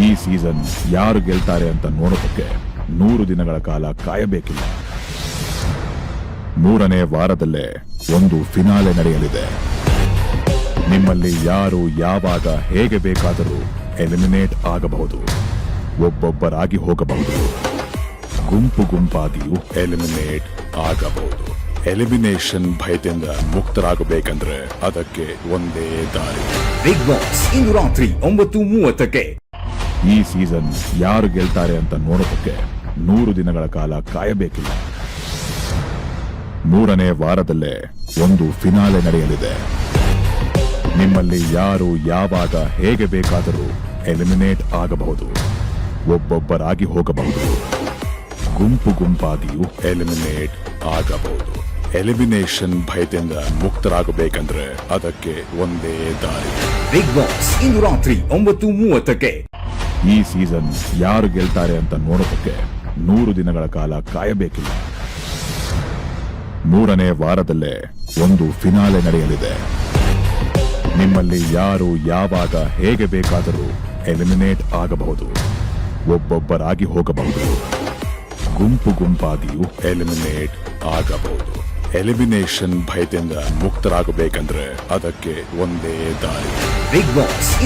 ಈ ಸೀಸನ್ ಯಾರು ಗೆಲ್ತಾರೆ ಅಂತ ನೋಡೋದಕ್ಕೆ ನೂರು ದಿನಗಳ ಕಾಲ ಕಾಯಬೇಕಿಲ್ಲ. ಮೂರನೇ ವಾರದಲ್ಲೇ ಒಂದು ಫಿನಾಲೆ ನಡೆಯಲಿದೆ. ನಿಮ್ಮಲ್ಲಿ ಯಾರು ಯಾವಾಗ ಹೇಗೆ ಬೇಕಾದರೂ ಎಲಿಮಿನೇಟ್ ಆಗಬಹುದು. ಒಬ್ಬೊಬ್ಬರಾಗಿ ಹೋಗಬಹುದು. ಗುಂಪು ಗುಂಪಾಗಿಯೂ ಎಲಿಮಿನೇಟ್ ಆಗಬಹುದು. ಎಲಿಮಿನೇಷನ್ ಭಯದಿಂದ ಮುಕ್ತರಾಗಬೇಕಂದ್ರೆ ಅದಕ್ಕೆ ಒಂದೇ ದಾರಿ. ಬಿಗ್ ಬಾಸ್ ಇಂದು ರಾತ್ರಿ ಒಂಬತ್ತು ಮೂವತ್ತಕ್ಕೆ ಈ ಸೀಸನ್ ಯಾರು ಗೆಲ್ತಾರೆ ಅಂತ ನೋಡೋದಕ್ಕೆ ನೂರು ದಿನಗಳ ಕಾಲ ಕಾಯಬೇಕಿಲ್ಲ. ಮೂರನೇ ವಾರದಲ್ಲೇ ಒಂದು ಫಿನಾಲೆ ನಡೆಯಲಿದೆ. ನಿಮ್ಮಲ್ಲಿ ಯಾರು ಯಾವಾಗ ಹೇಗೆ ಬೇಕಾದರೂ ಎಲಿಮಿನೇಟ್ ಆಗಬಹುದು. ಒಬ್ಬೊಬ್ಬರಾಗಿ ಹೋಗಬಹುದು. ಗುಂಪು ಗುಂಪಾಗಿಯೂ ಎಲಿಮಿನೇಟ್ ಆಗಬಹುದು. ಎಲಿಮಿನೇಷನ್ ಭಯದಿಂದ ಮುಕ್ತರಾಗಬೇಕಂದ್ರೆ ಅದಕ್ಕೆ ಒಂದೇ ದಾರಿ. ಬಿಗ್ ಬಾಸ್ ಇಂದು ರಾತ್ರಿ ಒಂಬತ್ತು ಮೂವತ್ತಕ್ಕೆ. ಈ ಸೀಸನ್ ಯಾರು ಗೆಲ್ತಾರೆ ಅಂತ ನೋಡೋದಕ್ಕೆ ನೂರು ದಿನಗಳ ಕಾಲ ಕಾಯಬೇಕಿಲ್ಲ. ಮೂರನೇ ವಾರದಲ್ಲೇ ಒಂದು ಫಿನಾಲೆ ನಡೆಯಲಿದೆ. ನಿಮ್ಮಲ್ಲಿ ಯಾರು ಯಾವಾಗ ಹೇಗೆ ಬೇಕಾದರೂ ಎಲಿಮಿನೇಟ್ ಆಗಬಹುದು. ಒಬ್ಬೊಬ್ಬರಾಗಿ ಹೋಗಬಹುದು. ಗುಂಪು ಗುಂಪಾಗಿಯೂ ಎಲಿಮಿನೇಟ್ ಆಗಬಹುದು. ಎಲಿಮಿನೇಷನ್ ಭಯದಿಂದ ಮುಕ್ತರಾಗಬೇಕಂದ್ರೆ ಅದಕ್ಕೆ ಒಂದೇ ದಾರಿ. Big boss